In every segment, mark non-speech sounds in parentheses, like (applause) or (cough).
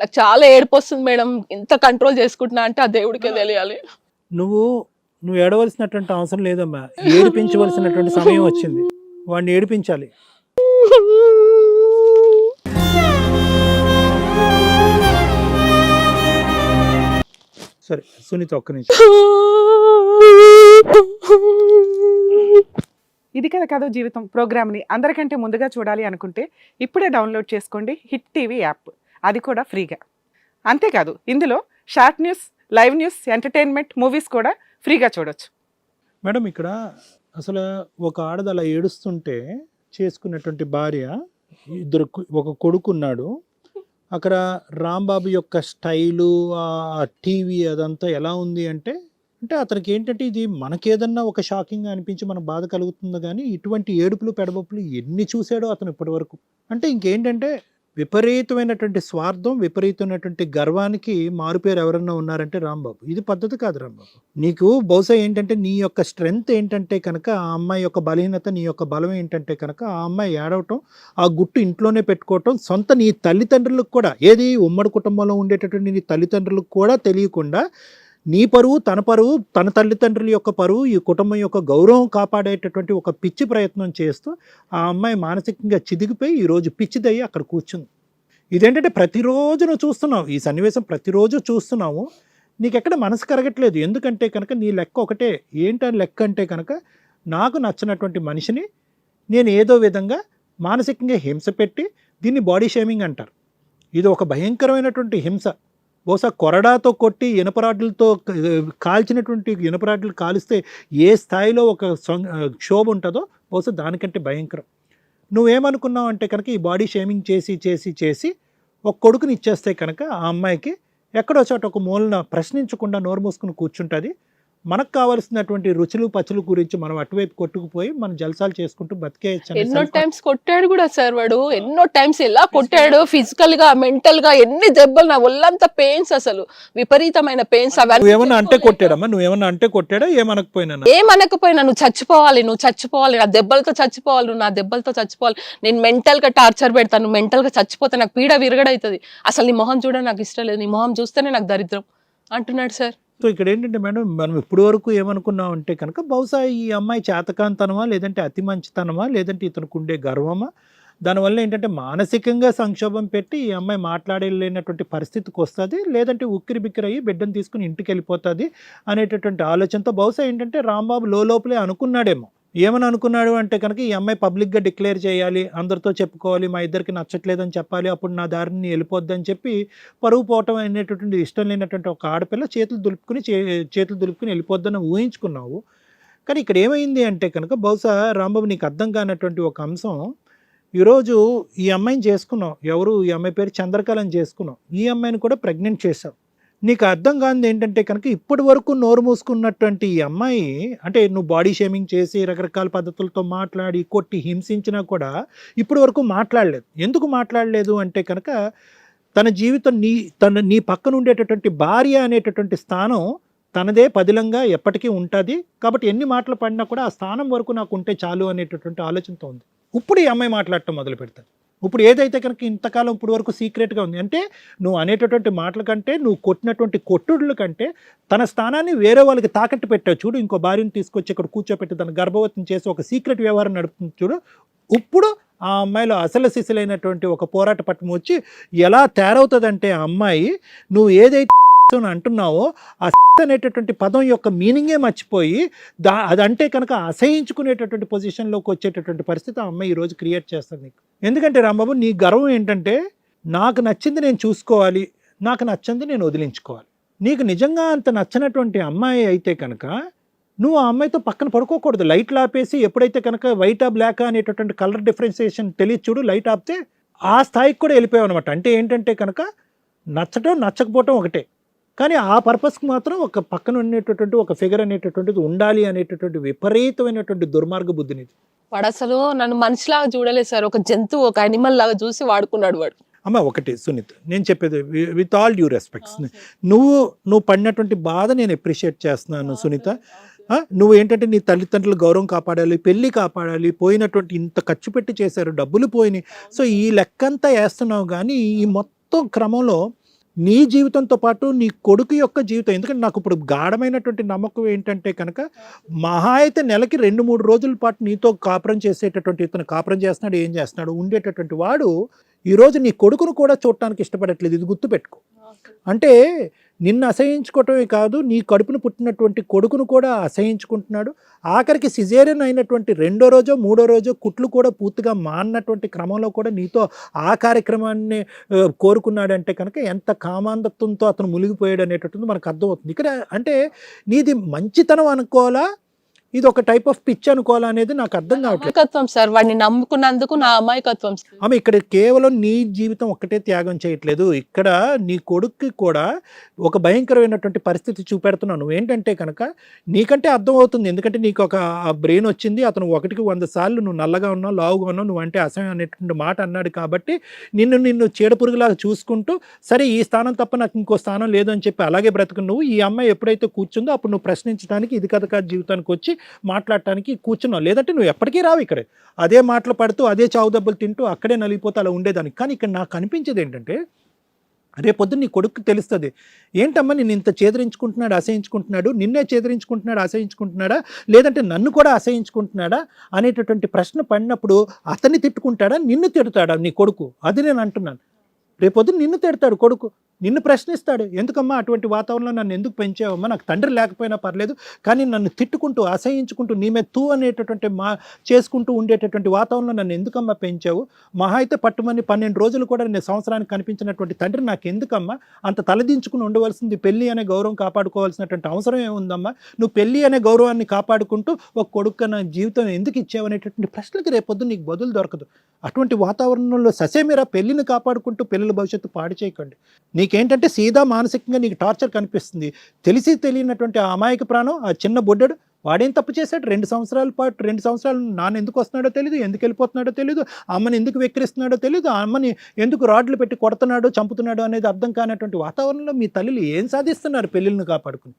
నాకు చాలా ఏడుపు వస్తుంది మేడం. ఎంత కంట్రోల్ చేసుకుంటున్నా అంటే ఆ దేవుడికే తెలియాలి. నువ్వు నువ్వు ఏడవలసినటువంటి అవసరం లేదమ్మా. ఏడిపించవలసినటువంటి సమయం వచ్చింది. వాడిని ఏడిపించాలి. సరే సునీత ఒక్క నిమిషం. ఇది కదా కథ జీవితం ప్రోగ్రామ్ని అందరికంటే ముందుగా చూడాలి అనుకుంటే ఇప్పుడే డౌన్లోడ్ చేసుకోండి హిట్ టీవీ యాప్. అది కూడా ఫ్రీగా. అంతేకాదు ఇందులో short news live news entertainment movies కూడా ఫ్రీగా చూడొచ్చు. మేడం ఇక్కడ అసలు ఒక ఆడది అలా ఏడుస్తుంటే చేసుకున్నటువంటి భార్య ఇద్దరు ఒక కొడుకున్నాడు. అక్కడ రాంబాబు యొక్క స్టైలు ఆ టీవీ అదంతా ఎలా ఉంది అంటే అంటే అతనికి ఏంటంటే ఇది మనకేదన్నా ఒక షాకింగ్ అనిపించి మనకు బాధ కలుగుతుంది కానీ ఇటువంటి ఏడుపులు పెడబొప్పులు ఎన్ని చూశాడో అతను ఇప్పటి వరకు అంటే ఇంకేంటంటే విపరీతమైనటువంటి స్వార్థం విపరీతమైనటువంటి గర్వానికి మారుపేరు ఎవరన్నా ఉన్నారంటే రాంబాబు. ఇది పద్ధతి కాదు రాంబాబు. నీకు బహుశా ఏంటంటే నీ యొక్క స్ట్రెంగ్త్ ఏంటంటే కనుక ఆ అమ్మాయి యొక్క బలహీనత నీ యొక్క బలం ఏంటంటే కనుక ఆ అమ్మాయి ఏడవటం ఆ గుట్టు ఇంట్లోనే పెట్టుకోవటం సొంత నీ తల్లిదండ్రులకు కూడా ఏది ఉమ్మడి కుటుంబంలో ఉండేటటువంటి నీ తల్లిదండ్రులకు కూడా తెలియకుండా నీ పరువు తన పరువు తన తల్లిదండ్రుల యొక్క పరువు ఈ కుటుంబం యొక్క గౌరవం కాపాడేటటువంటి ఒక పిచ్చి ప్రయత్నం చేస్తూ ఆ అమ్మాయి మానసికంగా చిదిగిపోయి ఈరోజు పిచ్చిదయ్యి అక్కడ కూర్చుంది. ఇదేంటంటే ప్రతిరోజు నువ్వు చూస్తున్నావు ఈ సన్నివేశం ప్రతిరోజు చూస్తున్నావు నీకు ఎక్కడ మనసు కరగట్లేదు. ఎందుకంటే కనుక నీ లెక్క ఒకటే. ఏంటని లెక్క అంటే కనుక నాకు నచ్చినటువంటి మనిషిని నేను ఏదో విధంగా మానసికంగా హింస పెట్టి దీన్ని బాడీ షేమింగ్ అంటారు. ఇది ఒక భయంకరమైనటువంటి హింస. బహుశా కొరడాతో కొట్టి ఇనపరాడ్లతో కాల్చినటువంటి ఇనపరాడ్లు కాలిస్తే ఏ స్థాయిలో ఒక క్షోభ ఉంటుందో బహుశా దానికంటే భయంకరం. నువ్వేమనుకున్నావు అంటే కనుక ఈ బాడీ షేమింగ్ చేసి చేసి చేసి ఒక కొడుకుని ఇచ్చేస్తే కనుక ఆ అమ్మాయికి ఎక్కడో చోట ఒక మూలన ప్రశ్నించకుండా నోరు మూసుకుని కూర్చుంటుంది. మనకు కావాల్సినటువంటి రుచులు పచ్చులు గురించి మనం అటువైపు కొట్టుకుపోయి మనం జలసాలు చేసుకుంటూ అనే ఎన్నో. టైమ్స్ కొట్టాడు కూడా సార్ వాడు. ఎన్నో టైమ్స్ ఎలా కొట్టాడు ఫిజికల్గా మెంటల్గా ఎన్ని దెబ్బలు నా ఒళ్ళంతా పెయిన్స్ అసలు. విపరీతమైన పెయిన్స్ అవన్నీ నువ్వేమన్నా అంటే కొట్టాడమ్మా? నువ్వేమన్నా అంటే కొట్టాడా? ఏమనకపోయినా? ఏమనకపోయినా నువ్వు చచ్చిపోవాలి నువ్వు చచ్చిపోవాలి నా దెబ్బలతో చచ్చిపోవాలి నువ్వు నా దెబ్బలతో చచ్చిపోవాలి. నేను మెంటల్గా టార్చర్ పెడతాను మెంటల్గా చచ్చిపోతే నాకు పీడ విరగడవుతుంది అసలు నీ మొహం చూడ నాకు ఇష్టం లేదు నీ మొహం చూస్తేనే నాకు దరిద్రం అంటున్నాడు సార్. సో ఇక్కడ ఏంటంటే మేడం మనం ఇప్పటి వరకు ఏమనుకున్నాం అంటే కనుక బహుశా ఈ అమ్మాయి చేతకాంతనమా లేదంటే అతి మంచితనమా లేదంటే ఇతనికి ఉండే గర్వమా? దానివల్ల ఏంటంటే మానసికంగా సంక్షోభం పెట్టి ఈ అమ్మాయి మాట్లాడలేనటువంటి పరిస్థితికి వస్తుంది లేదంటే ఉక్కిరి బిక్కిరి అయ్యి బిడ్డను తీసుకుని ఇంటికి వెళ్ళిపోతుంది అనేటటువంటి ఆలోచనతో బహుశా ఏంటంటే రాంబాబు లోపలే అనుకున్నాడేమో. ఏమని అనుకున్నాడు అంటే కనుక ఈ అమ్మాయి పబ్లిక్గా డిక్లేర్ చేయాలి అందరితో చెప్పుకోవాలి మా ఇద్దరికి నచ్చట్లేదని చెప్పాలి అప్పుడు నా దారిని వెళ్ళిపోద్దని చెప్పి పరువు పోవటం అనేటటువంటి ఇష్టం లేనటువంటి ఒక ఆడపిల్ల చేతులు దులుపుకుని చే చేతులు దులుపుకుని వెళ్ళిపోద్దని ఊహించుకున్నావు. కానీ ఇక్కడ ఏమైంది అంటే కనుక బహుశా రాంబాబు నీకు అర్థం కానటువంటి ఒక అంశం. ఈరోజు ఈ అమ్మాయిని చేసుకున్నావు ఎవరు ఈ అమ్మాయి పేరు చంద్రకళని చేసుకున్నావు ఈ అమ్మాయిని కూడా ప్రెగ్నెంట్ చేశావు. నీకు అర్థం కానిది ఏంటంటే కనుక ఇప్పటి వరకు నోరు మూసుకున్నటువంటి ఈ అమ్మాయి అంటే నువ్వు బాడీ షేమింగ్ చేసి రకరకాల పద్ధతులతో మాట్లాడి కొట్టి హింసించినా కూడా ఇప్పటి వరకు మాట్లాడలేదు. ఎందుకు మాట్లాడలేదు అంటే కనుక తన జీవితం నీ తన నీ పక్కన ఉండేటటువంటి భార్య అనేటటువంటి స్థానం తనదే పదిలంగా ఎప్పటికీ ఉంటుంది. కాబట్టి ఎన్ని మాటలు పడినా కూడా ఆ స్థానం వరకు నాకు ఉంటే చాలు అనేటటువంటి ఆలోచనతో ఉంది. ఇప్పుడు ఈ అమ్మాయి మాట్లాడటం మొదలు పెడతాను ఇప్పుడు ఏదైతే కనుక ఇంతకాలం ఇప్పుడు వరకు సీక్రెట్గా ఉంది అంటే నువ్వు అనేటటువంటి మాటల కంటే నువ్వు కొట్టినటువంటి కొట్టుడుల కంటే తన స్థానాన్ని వేరే వాళ్ళకి తాకట్టు పెట్టావు చూడు ఇంకో భార్యను తీసుకొచ్చి ఇక్కడ కూర్చోపెట్టి తన గర్భవతిని చేసి ఒక సీక్రెట్ వ్యవహారం నడుపుతుంది చూడు. ఇప్పుడు ఆ అమ్మాయిలో అసలు సిసలైనటువంటి ఒక పోరాట పట్టం వచ్చి ఎలా తయారవుతుందంటే ఆ అమ్మాయి నువ్వు ఏదైతే అని అంటున్నావో ఆ (laughs) అనేటటువంటి పదం యొక్క మీనింగే మర్చిపోయి దా అదంటే కనుక అసహించుకునేటటువంటి పొజిషన్లోకి వచ్చేటటువంటి పరిస్థితి ఆ అమ్మాయి ఈరోజు క్రియేట్ చేస్తుంది నీకు. ఎందుకంటే రాంబాబు నీ గర్వం ఏంటంటే నాకు నచ్చింది నేను చూసుకోవాలి నాకు నచ్చింది నేను వదిలించుకోవాలి. నీకు నిజంగా అంత నచ్చినటువంటి అమ్మాయి అయితే కనుక నువ్వు ఆ అమ్మాయితో పక్కన పడుకోకూడదు. లైట్లు ఆపేసి ఎప్పుడైతే కనుక వైట్ ఆ బ్లాక్ అనేటటువంటి కలర్ డిఫరెన్సియేషన్ తెలియదు చూడు లైట్ ఆపితే ఆ స్థాయికి కూడా వెళ్ళిపోయావు అనమాట అంటే ఏంటంటే కనుక నచ్చటం నచ్చకపోవటం ఒకటే. కానీ ఆ పర్పస్కి మాత్రం ఒక పక్కన ఉండేటటువంటి ఒక ఫిగర్ అనేటటువంటిది ఉండాలి అనేటటువంటి విపరీతమైనటువంటి దుర్మార్గ బుద్ధినిది వాడు అసలు నన్ను మనిషిలాగా చూడలేదు సార్. ఒక జంతువు ఒక అనిమల్ లాగా చూసి వాడుకున్నాడు వాడు. అమ్మ ఒకటి సునీత్ నేను చెప్పేది విత్ ఆల్ డ్యూ రెస్పెక్ట్స్ నువ్వు నువ్వు పడినటువంటి బాధ నేను అప్రిషియేట్ చేస్తున్నాను సునీత. నువ్వు ఏంటంటే నీ తల్లిదండ్రుల గౌరవం కాపాడాలి పెళ్ళి కాపాడాలి పోయినటువంటి ఇంత ఖర్చు పెట్టి చేశారు డబ్బులు పోయినాయి. సో ఈ లెక్కంతా వేస్తున్నావు కానీ ఈ మొత్తం క్రమంలో నీ జీవితంతో పాటు నీ కొడుకు యొక్క జీవితం. ఎందుకంటే నాకు ఇప్పుడు గాఢమైనటువంటి నమ్మకం ఏంటంటే కనుక మహా అయితే నెలకి రెండు మూడు రోజుల పాటు నీతో కాపురం చేసేటటువంటి ఇతను కాపురం చేస్తున్నాడు ఏం చేస్తున్నాడు ఉండేటటువంటి వాడు ఈరోజు నీ కొడుకును కూడా చూడటానికి ఇష్టపడట్లేదు. ఇది గుర్తుపెట్టుకో. అంటే నిన్ను అసహించుకోవటమే కాదు నీ కడుపును పుట్టినటువంటి కొడుకును కూడా అసహించుకుంటున్నాడు. ఆఖరికి సిజేరియన్ అయినటువంటి రెండో రోజో మూడో రోజో కుట్లు కూడా పూర్తిగా మాన్నటువంటి క్రమంలో కూడా నీతో ఆ కార్యక్రమాన్ని కోరుకున్నాడంటే కనుక ఎంత కామాంధత్వంతో అతను మునిగిపోయాడు అనేటటువంటి మనకు అర్థమవుతుంది. ఇక్కడ అంటే నీది మంచితనం అనుకోవాలా? ఇది ఒక టైప్ ఆఫ్ పిచ్ అనుకోవాలా అనేది నాకు అర్థం కావట్లేదు. అమాయకత్వం సార్ వాడిని నమ్ముకున్నందుకు నా అమాయకత్వం సార్. ఆమె ఇక్కడ కేవలం నీ జీవితం ఒక్కటే త్యాగం చేయట్లేదు. ఇక్కడ నీ కొడుక్కి కూడా ఒక భయంకరమైనటువంటి పరిస్థితి చూపెడుతున్నావు. నువ్వేంటంటే కనుక నీకంటే అర్థమవుతుంది. ఎందుకంటే నీకు ఒక బ్రెయిన్ వచ్చింది. అతను ఒకటికి వంద సార్లు నువ్వు నల్లగా ఉన్నావు లావుగా ఉన్నావు నువ్వు అంటే అసహ్యం అనేటువంటి మాట అన్నాడు కాబట్టి నిన్ను నిన్ను చీడపురుగులాగా చూసుకుంటూ సరే ఈ స్థానం తప్ప నాకు ఇంకో స్థానం లేదు అని చెప్పి అలాగే బ్రతుకు. నువ్వు ఈ అమ్మాయి ఎప్పుడైతే కూర్చుందో అప్పుడు నువ్వు ప్రశ్నించడానికి ఇది కథ కాదు జీవితానికి వచ్చి మాట్లాడటానికి కూర్చున్నావు. లేదంటే నువ్వు ఎప్పటికీ రావు ఇక్కడ. అదే మాటలు పడుతూ అదే చావు దెబ్బలు తింటూ అక్కడే నలిగిపోతే అలా ఉండేదానికి కానీ ఇక్కడ నాకు అనిపించేది ఏంటంటే రేపొద్దు నీ కొడుకు తెలుస్తుంది. ఏంటమ్మా నేను ఇంత చేదరించుకుంటున్నాడు అసహించుకుంటున్నాడు? నిన్నే చేదరించుకుంటున్నాడు అసహించుకుంటున్నాడా? లేదంటే నన్ను కూడా అసహించుకుంటున్నాడా? అనేటటువంటి ప్రశ్న పడినప్పుడు అతన్ని తిట్టుకుంటాడా నిన్ను తిడతాడా నీ కొడుకు? అది నేను అంటున్నాను. రేపొద్దు నిన్ను తిడతాడు కొడుకు. నిన్ను ప్రశ్నిస్తాడు ఎందుకమ్మా అటువంటి వాతావరణంలో నన్ను ఎందుకు పెంచావమ్మా? నాకు తండ్రి లేకపోయినా పర్లేదు కానీ నన్ను తిట్టుకుంటూ అసహించుకుంటూ నీ మీద తూ అనేటటువంటి మా చేసుకుంటూ ఉండేటటువంటి వాతావరణంలో నన్ను ఎందుకమ్మా పెంచావు? మహా అయితే పట్టుమని పన్నెండు రోజులు కూడా నేను సంవత్సరానికి కనిపించినటువంటి తండ్రి నాకు ఎందుకమ్మా? అంత తలదించుకుని ఉండవలసింది పెళ్ళి అనే గౌరవం కాపాడుకోవాల్సినటువంటి అవసరం ఏముందమ్మా? నువ్వు పెళ్ళి అనే గౌరవాన్ని కాపాడుకుంటూ ఒక కొడుకు నా జీవితం ఎందుకు ఇచ్చావు? అనేటటువంటి ప్రశ్నలకు రేపొద్దు నీకు బదులు దొరకదు. అటువంటి వాతావరణంలో ససేమిరా పెళ్ళిని కాపాడుకుంటూ పిల్లల భవిష్యత్తు పాడు చేయకండి. నీకేంటంటే సీదా మానసికంగా నీకు టార్చర్ కనిపిస్తుంది. తెలిసి తెలియనటువంటి ఆ అమాయక ప్రాణం ఆ చిన్న బొడ్డడు వాడేం తప్పు చేశాడు? రెండు సంవత్సరాల పాటు రెండు సంవత్సరాలు నాన్న ఎందుకు వస్తున్నాడో తెలియదు ఎందుకు వెళ్ళిపోతున్నాడో తెలియదు అమ్మని ఎందుకు వెక్కిరిస్తున్నాడో తెలియదు అమ్మని ఎందుకు రాడ్లు పెట్టి కొడుతున్నాడో చంపుతున్నాడో అనేది అర్థం కానటువంటి వాతావరణంలో మీ తల్లిలు ఏం సాధిస్తున్నారు పెళ్ళిళ్ళని కాపాడుకుని?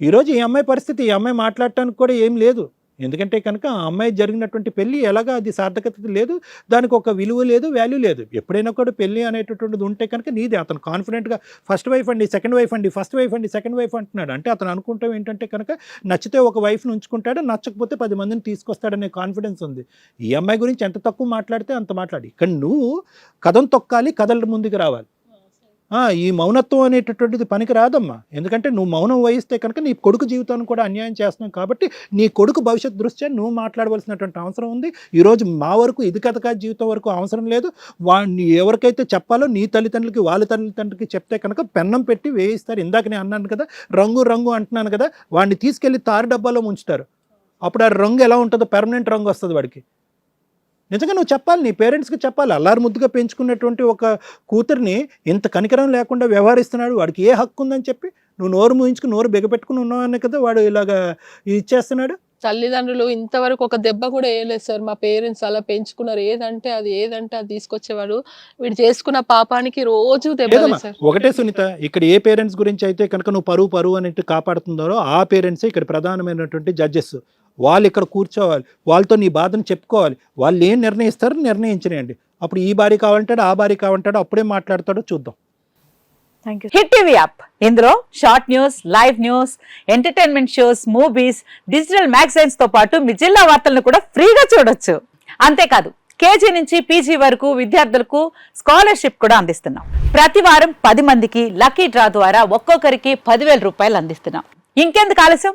ఈరోజు ఈ అమ్మాయి పరిస్థితి ఈ అమ్మాయి మాట్లాడటానికి కూడా ఏం లేదు. ఎందుకంటే కనుక ఆ అమ్మాయి జరిగినటువంటి పెళ్ళి ఎలాగా అది సార్థకత లేదు దానికి ఒక విలువ లేదు వాల్యూ లేదు. ఎప్పుడైనా కూడా పెళ్ళి అనేటటువంటిది ఉంటే కనుక నీదే అతను కాన్ఫిడెంట్గా ఫస్ట్ వైఫ్ అండి సెకండ్ వైఫ్ అండి ఫస్ట్ వైఫ్ అండి సెకండ్ వైఫ్ అంటున్నాడు. అంటే అతను అనుకుంటాం ఏంటంటే కనుక నచ్చితే ఒక వైఫ్ని ఉంచుకుంటాడు నచ్చకపోతే పది మందిని తీసుకొస్తాడనే కాన్ఫిడెన్స్ ఉంది. ఈ అమ్మాయి గురించి ఎంత తక్కువ మాట్లాడితే అంత మాట్లాడి. ఇక్కడ నువ్వు కథం తొక్కాలి కథల ముందుకు రావాలి. ఈ మౌనత్వం అనేటటువంటిది పనికి రాదమ్మా ఎందుకంటే నువ్వు మౌనం వహిస్తే కనుక నీ కొడుకు జీవితాన్ని కూడా అన్యాయం చేస్తున్నావు కాబట్టి నీ కొడుకు భవిష్యత్ దృష్ట్యా నువ్వు మాట్లాడవలసినటువంటి అవసరం ఉంది. ఈరోజు మా వరకు ఇది కథకా జీవితం వరకు అవసరం లేదు. వాడిని ఎవరికైతే చెప్పాలో నీ తల్లిదండ్రులకి వాళ్ళ తల్లిదండ్రులకి చెప్తే కనుక పెన్నం పెట్టి వేయిస్తారు. ఇందాక నేను అన్నాను కదా రంగు రంగు అంటున్నాను కదా వాడిని తీసుకెళ్ళి తారు డబ్బాలో ఉంచుతారు అప్పుడు ఆ రంగు ఎలా ఉంటుందో పెర్మనెంట్ రంగు వస్తుంది వాడికి. నిజంగా నువ్వు చెప్పాలి నీ పేరెంట్స్కి చెప్పాలి. అల్లారు ముద్దుగా పెంచుకున్నటువంటి ఒక కూతుర్ని ఇంత కనికరం లేకుండా వ్యవహరిస్తున్నాడు. వాడికి ఏ హక్కు ఉందని చెప్పి నువ్వు నోరు మూయించుకుని నోరు బిగపెట్టుకుని ఉన్నావని కదా వాడు ఇలాగా ఇచ్చేస్తున్నాడు తల్లిదండ్రులు ఇంతవరకు ఒక దెబ్బ కూడా వేయలేదు సార్. మా పేరెంట్స్ అలా పెంచుకున్నారు. ఏదంటే అది ఏదంటే అది తీసుకొచ్చేవాడు. వీడు చేసుకున్న పాపానికి రోజు సార్. ఒకటే సునీత ఇక్కడ ఏ పేరెంట్స్ గురించి అయితే కనుక నువ్వు పరువు పరువు అనేట్టు కాపాడుతుందో ఆ పేరెంట్సే ఇక్కడ ప్రధానమైనటువంటి జడ్జెస్. వాళ్ళు ఇక్కడ కూర్చోవాలి వాళ్ళతో నీ బాధను చెప్పుకోవాలి. వాళ్ళు ఏం నిర్ణయిస్తారో నిర్ణయించనియండి. అప్పుడు ఈ బాడీ కావాలంటాడు ఆ బాడీ కావాలంటాడు అప్పుడే మాట్లాడతాడో చూద్దాం. హిట్ టీవీ యాప్ ఇందులో short news live news entertainment shows movies digital మ్యాగజైన్స్తో పాటు మీ జిల్లా వార్తలను కూడా ఫ్రీగా చూడొచ్చు. అంతేకాదు కేజీ నుంచి పీజీ వరకు విద్యార్థులకు స్కాలర్షిప్ కూడా అందిస్తున్నాం. ప్రతి వారం పది మందికి లక్కీ డ్రా ద్వారా ఒక్కొక్కరికి పదివేల రూపాయలు అందిస్తున్నాం. ఇంకెందుకు ఆలస్యం?